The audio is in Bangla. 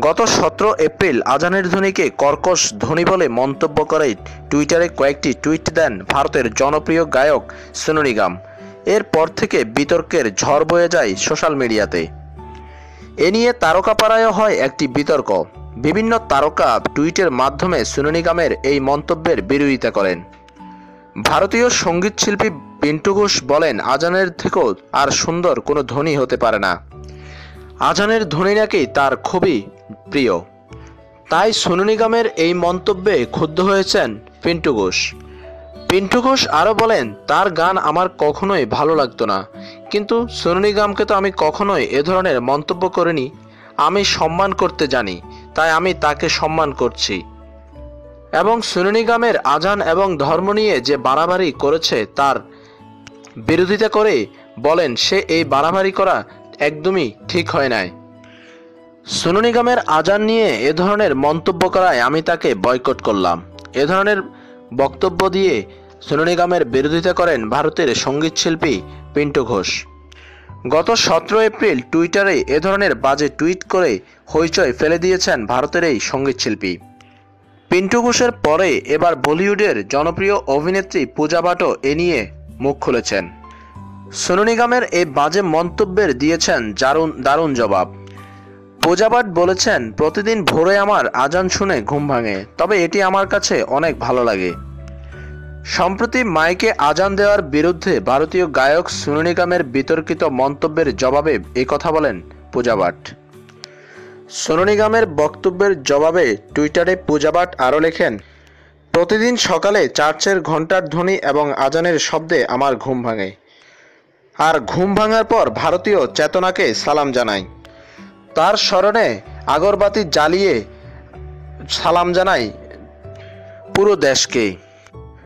গত সতেরো এপ্রিল আজানের ধ্বনিকে কর্কশ ধ্বনি বলে মন্তব্য করে টুইটারে কয়েকটি টুইট দেন ভারতের জনপ্রিয় গায়ক সোনু নিগম। এরপর থেকে বিতর্কের ঝড় বয়ে যায় সোশ্যাল মিডিয়াতে। এ নিয়ে তারকাপাড়ায়ও হয় একটি বিতর্ক। বিভিন্ন তারকা টুইটের মাধ্যমে সোনু নিগমের এই মন্তব্যের বিরোধিতা করেন। ভারতীয় সঙ্গীতশিল্পী পিন্টু ঘোষ বলেন, আজানের থেকেও আর সুন্দর কোনো ধ্বনি হতে পারে না। আজানের ধ্বনি নাকি তার খুবই প্রিয়। তাই সোনু নিগমের এই মন্তব্যে ক্ষুব্ধ হয়েছেন পিন্টু ঘোষ। পিন্টু ঘোষ আরও বলেন, তার গান আমার কখনোই ভালো লাগতো না। কিন্তু সোনু নিগমকে তো আমি কখনোই এ ধরনের মন্তব্য করিনি। আমি সম্মান করতে জানি, তাই আমি তাকে সম্মান করছি। এবং সোনু নিগমের আজান এবং ধর্ম নিয়ে যে বাড়াবাড়ি করেছে তার বিরোধিতা করে বলেন, সে এই বাড়াবাড়ি করা একদমই ঠিক হয় নাই। সোনু নিগমের আজান নিয়ে এ ধরনের মন্তব্য করায় আমি তাকে বয়কট করলাম। এ ধরনের বক্তব্য দিয়ে সোনু নিগমের বিরোধিতা করেন ভারতের সঙ্গীতশিল্পী পিন্টু ঘোষ। গত সতেরো এপ্রিল টুইটারে এ ধরনের বাজে টুইট করে হইচই ফেলে দিয়েছেন ভারতের এই সঙ্গীতশিল্পী। পিন্টু ঘোষের পরে এবার বলিউডের জনপ্রিয় অভিনেত্রী পূজা ভাটও এ নিয়ে মুখ খুলেছেন। সোনু নিগমের এই বাজে মন্তব্যের দিয়েছেন দারুণ দারুণ জবাব। পূজা বলেছেন, প্রতিদিন ভোরে আমার আজান শুনে ঘুম ভাঙে, তবে এটি আমার কাছে অনেক ভালো লাগে। সম্প্রতি মাইকে আজান দেওয়ার বিরুদ্ধে ভারতীয় গায়ক সোনু নিগমের বিতর্কিত মন্তব্যের জবাবে এই কথা বলেন পূজা ভাট সোনু নিগমের বক্তব্যের জবাবে টুইটারে পূজা ভাট আরও লেখেন, প্রতিদিন সকালে চার্চের ঘণ্টার ধ্বনি এবং আজানের শব্দে আমার ঘুম ভাঙে। আর ঘুম ভাঙার পর ভারতীয় চেতনাকে সালাম জানাই। তার স্মরণে আগরবাতি জ্বালিয়ে সালাম জানাই পুরো দেশকে।